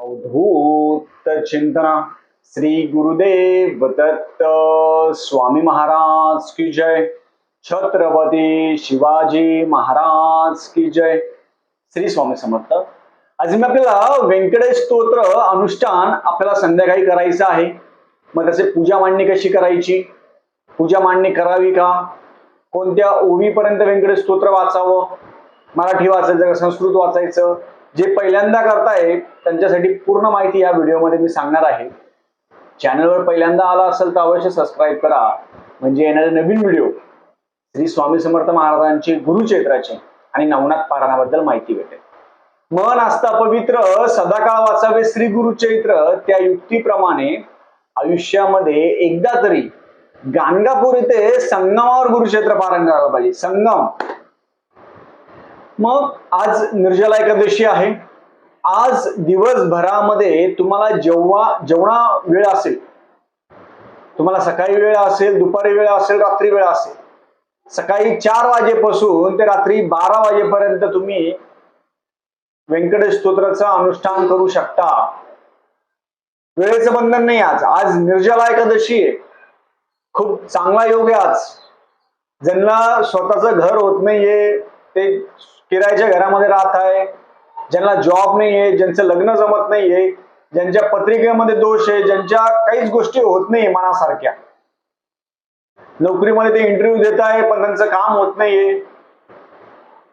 अवधूत चिंतना। श्री गुरुदेव दत्त स्वामी महाराज की जय। छत्रपती शिवाजी महाराज की जय। श्री स्वामी समर्थ। आज मी आपल्याला व्यंकटेश स्तोत्र अनुष्ठान आपल्याला संध्याकाळी करायचं आहे. मग त्याचे पूजा मांडणी कशी करायची? पूजा मांडणी करावी का? कोणत्या ओवीपर्यंत व्यंकटेश स्तोत्र वाचावं? मराठी वाचायचं का संस्कृत वाचायचं? जे पहिल्यांदा करताय त्यांच्यासाठी पूर्ण माहिती या व्हिडिओमध्ये मी सांगणार आहे. चॅनलवर पहिल्यांदा आला असेल तर अवश्य सबस्क्राईब करा. म्हणजे येणारे नवीन व्हिडिओ श्री स्वामी समर्थ महाराजांचे गुरुक्षेत्राचे आणि नवनाथ पारायणाबद्दल माहिती भेटेल. मन असता पवित्र सदाकाळ वाचावे श्री गुरुचैत्र त्या युक्तीप्रमाणे आयुष्यामध्ये एकदा तरी गाणगापूर येथे संगमावर गुरुक्षेत्र पारंग करायला पाहिजे. संगम. मग आज निर्जला एकादशी आहे. आज दिवसभरामध्ये तुम्हाला जेव्हा जेवणा वेळ असेल तुम्हाला सकाळी वेळ असेल दुपारी वेळ असेल रात्री वेळ असेल सकाळी चार वाजेपासून ते रात्री बारा वाजेपर्यंत तुम्ही व्यंकटेश स्तोत्राचं अनुष्ठान करू शकता. वेळेचं बंधन नाही आज. आज निर्जला एकादशी आहे. खूप चांगला योग आहे आज. ज्यांना स्वतःचं घर होत नाहीये ते किरायच्या घरामध्ये राहत आहे. ज्यांना जॉब नाहीये ज्यांचं लग्न जमत नाहीये ज्यांच्या पत्रिकेमध्ये दोष आहे ज्यांच्या काहीच गोष्टी होत नाही मनासारख्या. नोकरीमध्ये ते इंटरव्ह्यू देत आहे पण त्यांचं काम होत नाहीये.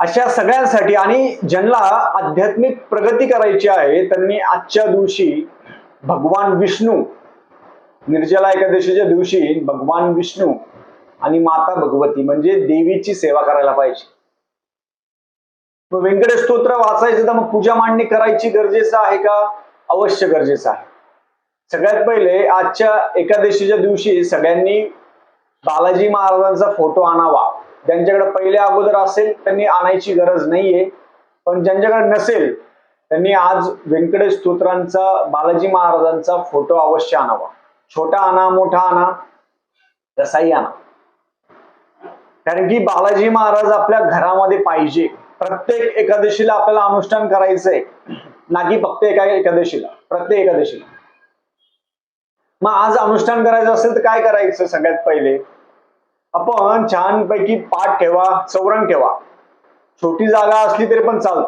अशा सगळ्यांसाठी आणि ज्यांना आध्यात्मिक प्रगती करायची आहे त्यांनी आजच्या दिवशी भगवान विष्णू निर्जला एकादशीच्या दिवशी भगवान विष्णू आणि माता भगवती म्हणजे देवीची सेवा करायला पाहिजे. मग व्यंकटेश स्तोत्र वाचायचं तर मग पूजा मांडणी करायची गरजेचं आहे का? अवश्य गरजेचं आहे. सगळ्यात पहिले आजच्या एकादशीच्या दिवशी सगळ्यांनी बालाजी महाराजांचा फोटो आणावा. ज्यांच्याकडे पहिले अगोदर असेल त्यांनी आणायची गरज नाहीये. पण ज्यांच्याकडे नसेल त्यांनी आज व्यंकटेश स्तोत्रांचा बालाजी महाराजांचा फोटो अवश्य आणावा. छोटा आणा मोठा आणा कसाही आणा. कारण की बालाजी महाराज आपल्या घरामध्ये पाहिजे. प्रत्येक एकादशीला आपल्याला अनुष्ठान करायचंय. ना की फक्त एका एकादशीला प्रत्येक एकादशीला. मग आज अनुष्ठान करायचं असेल तर काय करायचं सगळ्यात पहिले? आपण छानपैकी पाठ ठेवा चौरंग ठेवा. छोटी जागा असली तरी पण चालत.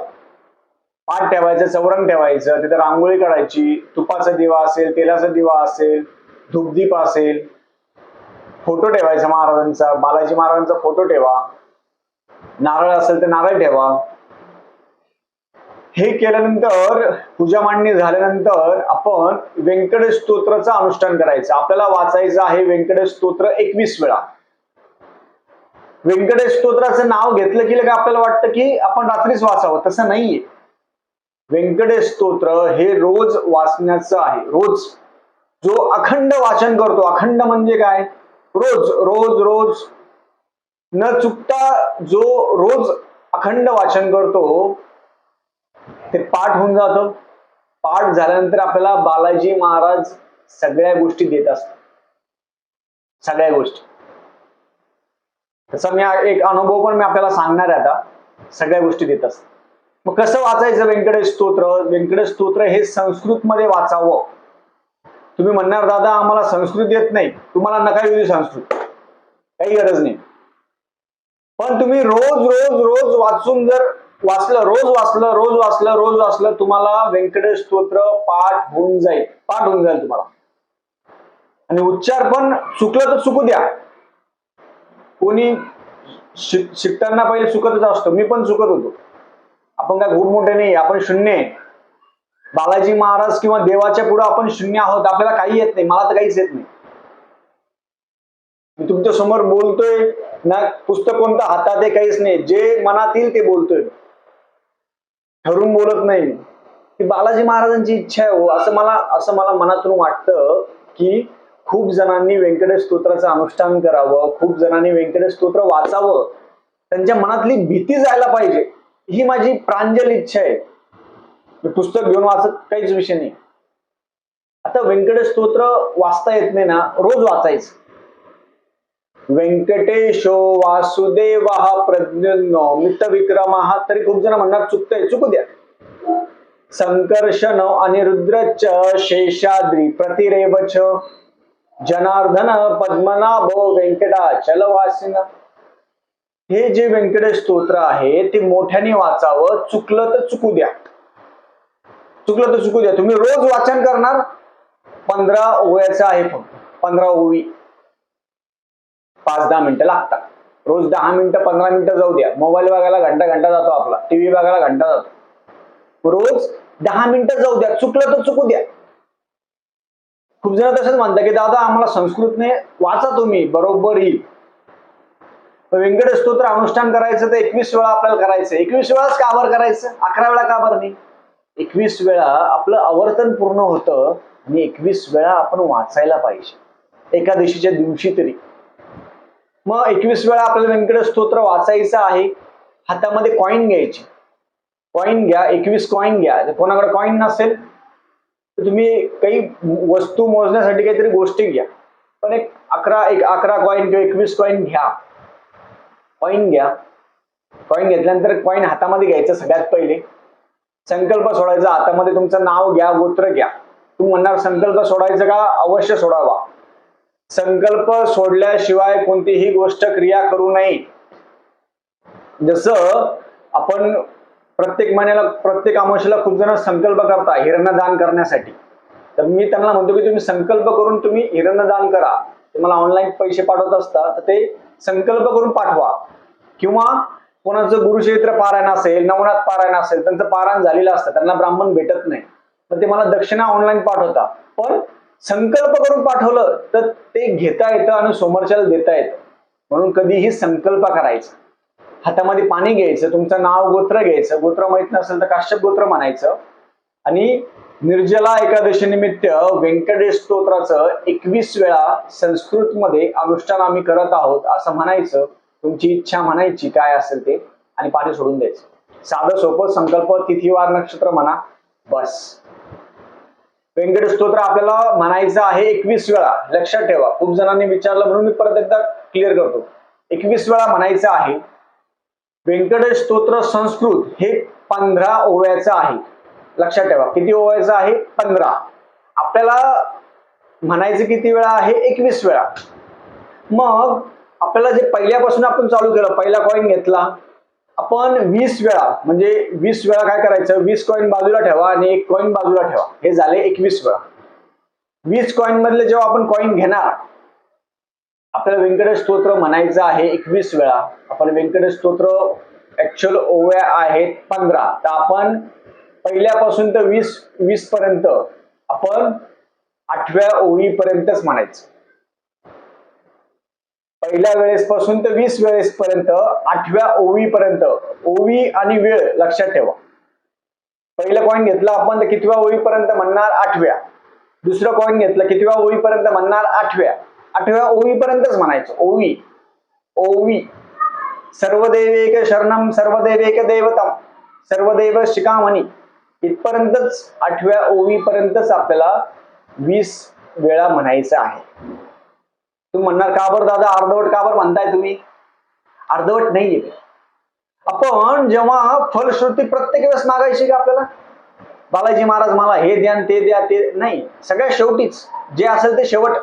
पाठ ठेवायचं चौरंग ठेवायचं तिथे रांगोळी काढायची तुपाचा दिवा असेल तेलाचा दिवा असेल धूपदीप असेल. फोटो ठेवायचा महाराजांचा बालाजी महाराजांचा फोटो ठेवा. नारळ असेल तर नारळ ठेवा. हे केल्यानंतर पूजा मांडणी झाल्यानंतर आपण व्यंकटेश स्तोत्राचं अनुष्ठान करायचं. आपल्याला वाचायचं आहे व्यंकटेश स्तोत्र एकवीस वेळा. व्यंकटेश स्तोत्राचं नाव घेतलं की का आपल्याला वाटतं की आपण रात्रीच वाचावं. तसं नाहीये. व्यंकटेश स्तोत्र हे रोज वाचण्याचं आहे. रोज. जो अखंड वाचन करतो. अखंड म्हणजे काय? रोज रोज रोज. न चुकता जो रोज अखंड वाचन करतो ते पाठ होऊन जातं. पाठ झाल्यानंतर आपल्याला बालाजी महाराज सगळ्या गोष्टी देत असतात. सगळ्या गोष्टी. तसा मी एक अनुभव पण मी आपल्याला सांगणार आहे आता. सगळ्या गोष्टी देत असतात. मग कसं वाचायचं व्यंकटेश स्तोत्र? व्यंकटेश स्तोत्र हे संस्कृत मध्ये वाचावं. तुम्ही म्हणणार दादा आम्हाला संस्कृत येत नाही. तुम्हाला नका येऊ संस्कृत. काही गरज नाही. पण तुम्ही रोज रोज रोज वाचून जर वाचलं रोज वाचलं रोज वाचलं रोज वाचलं तुम्हाला व्यंकटेश स्तोत्र पाठ होऊन जाईल. पाठ होऊन जाईल तुम्हाला. आणि उच्चार पण चुकलं तर चुकू द्या. कोणी शिक शिकताना पहिले चुकतच असतो. मी पण चुकत होतो. आपण काय खूप मोठे नाही आपण शून्य आहे. बालाजी महाराज किंवा देवाच्या पुढे आपण शून्य आहोत. आपल्याला काही येत नाही. मला तर काहीच येत नाही. तुमच्यासमोर बोलतोय. ना पुस्तक कोणतं? हातात आहे काहीच नाही. जे मनात येईल ते बोलतोय. ठरून बोलत नाही. की बालाजी महाराजांची इच्छा आहे हो. असं मला असं मला मनातून वाटतं की खूप जणांनी व्यंकटेश स्तोत्राचं अनुष्ठान करावं. खूप जणांनी व्यंकटेश स्तोत्र वाचावं. त्यांच्या मनातली भीती जायला पाहिजे. ही माझी प्रांजल इच्छा आहे. मी पुस्तक घेऊन वाचत काहीच विषय नाही. आता व्यंकटेश स्तोत्र वाचता येत नाही ना रोज वाचायचं. व्यंकटेशो वासुदेव प्रज्ञो मित विक्रम तरी खूप जण म्हणणार चुकतंय चुकू द्या. संकर्षण अनिरुद्रच शेषाद्री प्रतिरेवच जनार्दन पद्मनाभो व्यंकटाचलवासिन हे जे व्यंकटेश स्तोत्र आहे ते मोठ्याने वाचावं चुकलं तर चुकू द्या. चुकलं तर चुकू द्या. तुम्ही रोज वाचन करणार पंधरा ओव्याचं आहे फक्त पंधरा ओवी. पाच दहा मिनिटं लागतात. रोज दहा मिनिटं पंधरा मिनिटं जाऊ द्या. मोबाईल बघायला घंटा घंटा जातो आपला. टीव्ही बघायला घंटा जातो. रोज दहा मिनिटं जाऊ द्या. चुकलं तर चुकू द्या. खूप जण तसंच म्हणतात की दादा आम्हाला संस्कृतने वाचा तुम्ही. बरोबर येईल व्यंकटेश स्तोत्र अनुष्ठान करायचं तर एकवीस वेळा आपल्याला करायचं. एकवीस वेळाच का करायचं? अकरा वेळा का नाही? एकवीस वेळा आपलं आवर्तन पूर्ण होतं आणि एकवीस वेळा आपण वाचायला पाहिजे. एकादशीच्या दिवशी तरी. मग एकवीस वेळा आपल्याला व्यंकट स्तोत्र वाचायचं आहे हातामध्ये कॉईन घ्यायची. कॉईन घ्या एकवीस कॉईन घ्या. जर कोणाकडे कॉईन नसेल तर तुम्ही काही वस्तू मोजण्यासाठी काहीतरी गोष्टी घ्या. पण एक अकरा एक अकरा कॉईन किंवा एकवीस कॉईन घ्या. कॉईन घ्या. कॉईन घेतल्यानंतर कॉईन हातामध्ये घ्यायचं सगळ्यात पहिले. संकल्प सोडायचा. हातामध्ये तुमचं नाव घ्या गोत्र घ्या. तू म्हणणार संकल्प सोडायचं का? अवश्य सोडावा. संकल्प सोडल्याशिवाय कोणतीही गोष्ट क्रिया करू नये. जसं आपण प्रत्येक महिन्याला प्रत्येक अमावस्येला खूप जण संकल्प करता हिरणदान करण्यासाठी. तर मी त्यांना म्हणतो की तुम्ही संकल्प करून तुम्ही हिरणदान करा. तुम्हाला ऑनलाईन पैसे पाठवत असता तर ते संकल्प करून पाठवा. किंवा कोणाचं गुरुचरित्र पारायण असेल नवनाथ पारायण असेल त्यांचं पारायण झालेलं असतं त्यांना ब्राह्मण भेटत नाही. तर ते मला दक्षिणा ऑनलाईन पाठवता. पण संकल्प करून पाठवलं तर ते घेता येतं आणि समोरच्याला देता येतं. म्हणून कधीही संकल्प करायचा. हातामध्ये पाणी घ्यायचं तुमचं नाव गोत्र घ्यायचं गोत्र माहीत नसेल तर काश्यप गोत्र म्हणायचं. आणि निर्जला एकादशी निमित्त व्यंकटेश स्तोत्राचं एकवीस वेळा संस्कृतमध्ये अनुष्ठान आम्ही करत आहोत असं म्हणायचं. तुमची इच्छा म्हणायची काय असेल ते. आणि पाणी सोडून द्यायचं. साधं सोपं संकल्प तिथीवार नक्षत्र म्हणा. बस. व्यंकटेश स्तोत्र आपल्याला म्हणायचं आहे एकवीस वेळा. लक्षात ठेवा. खूप जणांनी विचारलं म्हणून मी परत एकदा क्लिअर करतो. एकवीस वेळा म्हणायचं आहे व्यंकटेश स्तोत्र संस्कृत हे पंधरा ओव्याचं आहे. लक्षात ठेवा. किती ओव्याचं आहे? पंधरा. आपल्याला म्हणायचं किती वेळा आहे? एकवीस वेळा. मग आपल्याला जे पहिल्यापासून आपण चालू केलं पहिला कॉईन घेतला आपण वीस वेळा म्हणजे वीस वेळा काय करायचं? वीस कॉईन बाजूला ठेवा आणि एक कॉईन बाजूला ठेवा. हे झाले एकवीस वेळा. वीस कॉईन मधले जेव्हा आपण कॉईन घेणार आपल्याला व्यंकटेश स्तोत्र म्हणायचं आहे एकवीस वेळा. आपण व्यंकटेश स्तोत्र ऍक्च्युअल ओव्या आहेत पंधरा. तर आपण पहिल्यापासून तर वीस वीस पर्यंत आपण आठव्या ओळीपर्यंतच म्हणायचं. पहिल्या वेळेस पासून तर वीस वेळेस पर्यंत आठव्या ओवीपर्यंत ओवी आणि वेळ लक्षात ठेवा. पहिलं कॉईन घेतलं आपण तर कितव्या ओळीपर्यंत म्हणणार? आठव्या. दुसरं कॉईन घेतलं कितव्या ओळीपर्यंत म्हणणार? आठव्या. आठव्या ओवीपर्यंतच म्हणायचं. ओवी. ओवी. सर्वदेवेक शरणम सर्वदेवेक देवतम सर्वदेव शिकामणी इथपर्यंतच आठव्या ओवीपर्यंतच आपल्याला वीस वेळा म्हणायचं आहे. तुम्ही म्हणणार का बरं दादा अर्धवट का बरं म्हणताय तुम्ही? अर्धवट नाहीये. आपण जेव्हा फलश्रुती प्रत्येक वेळेस मागायची का आपल्याला? बालाजी महाराज मला हे द्या ते द्या ते नाही. सगळ्या शेवटीच जे असेल ते शेवट.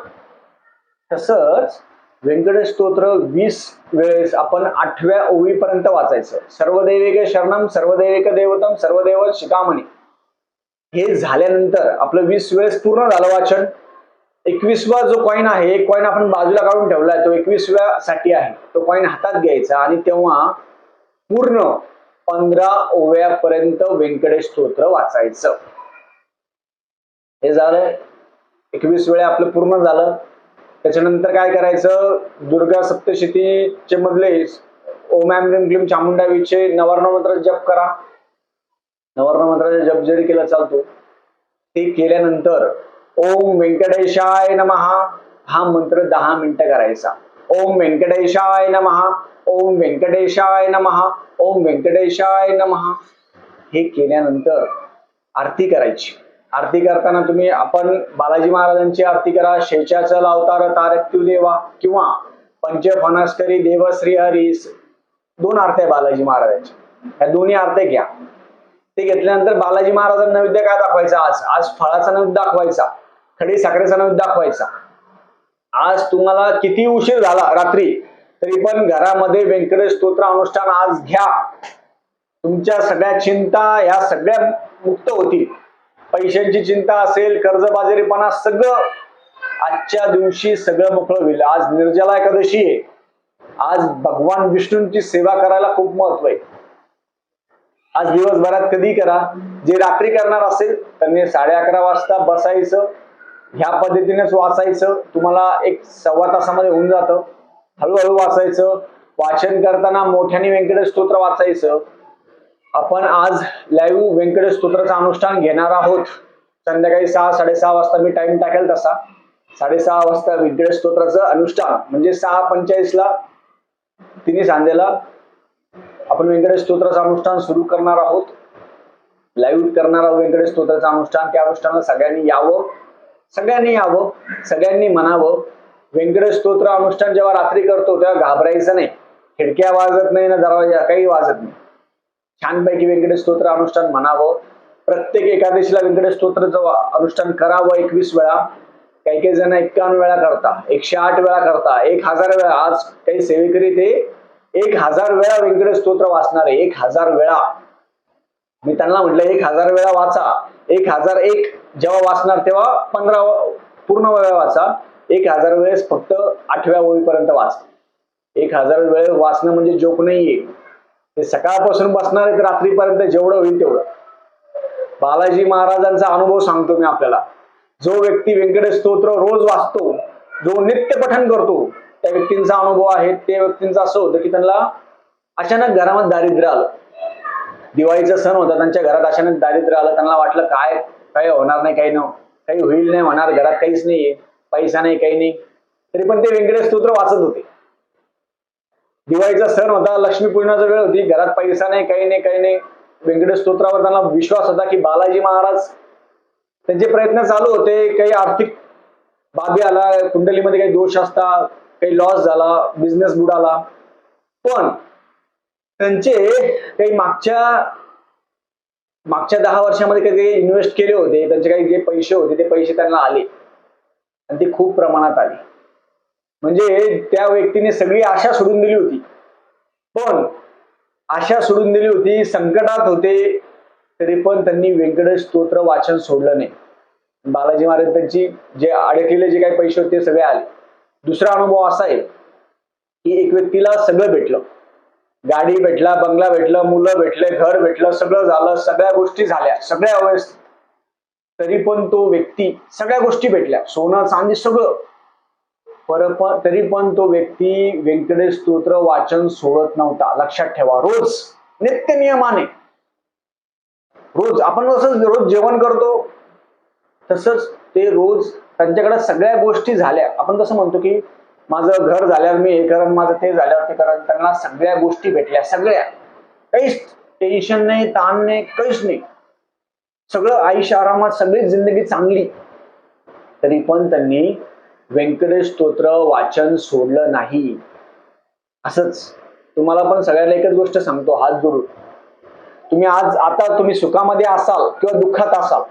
तसंच व्यंकटेश स्तोत्र वीस वेळेस आपण आठव्या ओळीपर्यंत वाचायचं. सर्वदैविक शरणम सर्वदैविक देवतम सर्वदेव शिकामणी हे झाल्यानंतर आपलं वीस वेळेस पूर्ण झालं वाचन. एकवीसवा जो कॉईन आहे एक कॉईन आपण बाजूला काढून ठेवलाय तो एकवीसव्या साठी आहे. तो कॉईन हातात घ्यायचा आणि तेव्हा पूर्ण पंधरा ओव्यापर्यंत व्यंकटेश स्तोत्र वाचायचं. हे झालं एकवीस वेळा आपलं पूर्ण झालं. त्याच्यानंतर काय करायचं? दुर्गा सप्तशतीचे मधले ओम ऍम ह्रीम क्लीम चामुंडावीचे नवर्ण मंत्र जप करा. नवर्ण मंत्राचा जप जरी केला चालतो ते केल्यानंतर ओम व्यंकटेशाय नमहा हा मंत्र दहा मिनिटं करायचा. ओम व्यंकटेशाय नमहा ओम व्यंकटेशाय नमहा ओम व्यंकटेशाय नमहा हे केल्यानंतर आरती करायची. आरती करताना तुम्ही आपण बालाजी महाराजांची आरती करा. शेषाचल अवतार तारक्यू देवा किंवा पंचफणस्करी देव श्री दोन आरत्या बालाजी महाराजांच्या या दोन्ही आरत्या घ्या. ते घेतल्यानंतर बालाजी महाराजांना नैवेद्य काय दाखवायचा आज? आज फळाचा नैवेद्य दाखवायचा. खडी साखरेचा नैवेद्य दाखवायचा. आज तुम्हाला किती उशीर झाला रात्री तरी पण घरामध्ये व्यंकटेश स्तोत्र अनुष्ठान आज घ्या. तुमच्या सगळ्या चिंता ह्या सगळ्या मुक्त होतील. पैशांची चिंता असेल कर्जबाजारीपणा सगळं आजच्या दिवशी सगळं मोकळं होईल. आज निर्जला एकादशी आहे. आज भगवान विष्णूंची सेवा करायला खूप महत्त्व आहे. आज दिवसभरात कधी करा? जे रात्री करणार असेल त्यांनी साडे अकरा वाजता बसायचं ह्या पद्धतीनेच वाचायचं तुम्हाला एक सव्वा तासामध्ये होऊन जातं. हळूहळू वाचायचं. वाचन करताना मोठ्याने व्यंकटेश स्तोत्र वाचायचं. आपण आज लाईव्ह व्यंकटेश स्तोत्राचं अनुष्ठान घेणार आहोत. संध्याकाळी सहा साडेसहा वाजता मी टाइम टाकेल तसा. साडेसहा वाजता व्यंकटेश स्तोत्राचं अनुष्ठान म्हणजे सहा पंचेचाळीसला तिन्ही सांजेला आपण व्यंकटेश स्तोत्राचं अनुष्ठान सुरू करणार आहोत. लाईव्ह करणार आहोत व्यंकटेश स्तोत्राचं अनुष्ठान. त्या अनुष्ठानाला सगळ्यांनी यावं. सगळ्यांनी यावं सगळ्यांनी म्हणावं. व्यंकटेश स्तोत्र अनुष्ठान जेव्हा रात्री करतो तेव्हा घाबरायचं नाही. खिडक्या वाजत नाही ना दरवाजा काही वाजत नाही. छानपैकी व्यंकटेश स्तोत्र अनुष्ठान म्हणावं. प्रत्येक एकादशीला व्यंकटेश स्तोत्राचं अनुष्ठान करावं एकवीस वेळा काही काही जण एक्कावन्न वेळा करता एकशे आठ वेळा करता एक हजार वेळा. आज काही सेवेकरी ते एक हजार वेळा व्यंकटेश स्तोत्र वाचणार आहे एक हजार वेळा. मी त्यांना म्हटलं एक हजार वेळा वाचा. एक हजार एक जेव्हा वाचणार तेव्हा पंधरा पूर्ण वेळा वाचा. एक हजार वेळेस फक्त आठव्या ओळीपर्यंत वाचा. एक हजार वेळ वाचणं म्हणजे जोक नाहीये. ते सकाळपासून बसणार आहेत रात्रीपर्यंत जेवढं होईल तेवढं. बालाजी महाराजांचा अनुभव सांगतो मी आपल्याला. जो व्यक्ती व्यंकटेश स्तोत्र रोज वाचतो जो नित्य पठन करतो त्या व्यक्तींचा अनुभव आहे त्या व्यक्तींचा असं होतं की त्यांना अचानक घरामध्ये दारिद्र्य आलं. दिवाळीचा सण होता त्यांच्या घरात अचानक दारिद्र्य आलं त्यांना वाटलं काय? काय होणार नाही काही न काही होईल नाही होणार घरात काहीच नाहीये पैसा नाही काही नाही. तरी पण ते व्यंकटेश स्तोत्र वाचत होते. दिवाळीचा सण होता लक्ष्मीपूजनाचा वेळ होती घरात पैसा नाही काही नाही काही नाही. व्यंकटेश स्तोत्रावर त्यांना विश्वास होता की बालाजी महाराज त्यांचे प्रयत्न चालू होते काही आर्थिक बाबी आला कुंडलीमध्ये काही दोष असता काही लॉस झाला बिझनेस बुडाला. पण त्यांचे काही मागच्या मागच्या दहा वर्षामध्ये काही इन्व्हेस्ट केले होते. त्यांचे काही जे पैसे होते ते पैसे त्यांना आले. आणि ते खूप प्रमाणात आले. म्हणजे त्या व्यक्तीने सगळी आशा सोडून दिली होती. पण आशा सोडून दिली होती संकटात होते तरी पण त्यांनी वेगळं स्तोत्र वाचन सोडलं नाही. बालाजी महाराज त्यांची जे अडकलेले जे काही पैसे होते ते सगळे आले. दुसरा अनुभव असा आहे की एक व्यक्तीला सगळं भेटलं. गाडी भेटला बंगला भेटलं मुलं भेटले घर भेटलं सगळं झालं सगळ्या गोष्टी झाल्या सगळ्या अवस्थेत तरी पण तो व्यक्ती सगळ्या गोष्टी भेटल्या सोनं चांदी सगळं. पर तरी पण तो व्यक्ती व्यंकटेश स्तोत्र वाचन सोडत नव्हता. लक्षात ठेवा रोज नित्य नियमाने. रोज आपण जसं रोज जेवण करतो तसंच ते रोज त्यांच्याकडे सगळ्या गोष्टी झाल्या. आपण कसं म्हणतो की माझं घर झाल्यावर मी हे करण माझं ते झाल्यावर ते करण त्यांना सगळ्या गोष्टी भेटल्या सगळ्या. काहीच टेन्शन नाही ताण नाही काहीच नाही. सगळं आयुष्य आरामात सगळी जिंदगी चांगली. तरी पण त्यांनी व्यंकटेश स्तोत्र वाचन सोडलं नाही. असंच. तुम्हाला पण सगळ्यांना एकच गोष्ट सांगतो हात जोडून. तुम्ही आज आता तुम्ही सुखामध्ये असाल किंवा दुःखात असाल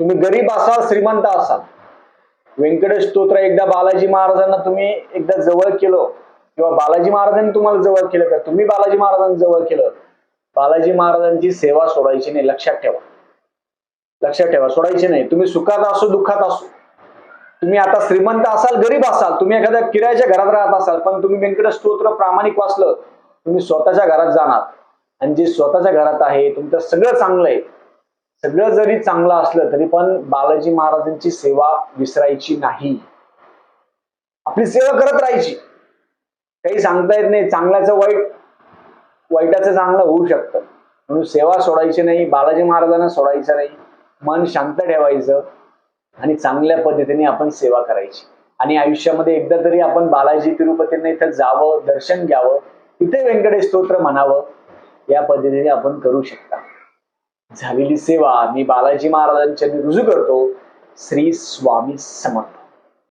तुम्ही गरीब असाल श्रीमंत असाल व्यंकटेश स्तोत्र एकदा बालाजी महाराजांना तुम्ही एकदा जवळ केलं किंवा बालाजी महाराजांनी तुम्हाला जवळ केलं का? तुम्ही बालाजी महाराजांनी जवळ केलं. बालाजी महाराजांची सेवा सोडायची नाही लक्षात ठेवा. लक्षात ठेवा सोडायची नाही. तुम्ही सुखात असो दुःखात असो. तुम्ही आता श्रीमंत असाल गरीब असाल तुम्ही एखाद्या किरायाच्या घरात राहत असाल पण तुम्ही व्यंकटेश स्तोत्र प्रामाणिक वाचलं तुम्ही स्वतःच्या घरात जाणार. आणि जे स्वतःच्या घरात आहे तुमचं सगळं चांगलं आहे. सगळं जरी चांगलं असलं तरी पण बालाजी महाराजांची सेवा विसरायची नाही. आपली सेवा करत राहायची. काही सांगता येत नाही चांगल्याचं वाईट वाईटाचं चांगलं होऊ शकतं. म्हणून सेवा सोडायची नाही बालाजी महाराजांना सोडायचं नाही. मन शांत ठेवायचं आणि चांगल्या पद्धतीने आपण सेवा करायची. आणि आयुष्यामध्ये एकदा तरी आपण बालाजी तिरुपतींना इथं जावं दर्शन घ्यावं इथे व्यंकटेश स्तोत्र म्हणावं या पद्धतीने आपण करू शकता. झालेली सेवा मी बालाजी महाराजांच्या रुजू करतो. श्री स्वामी समर्थ.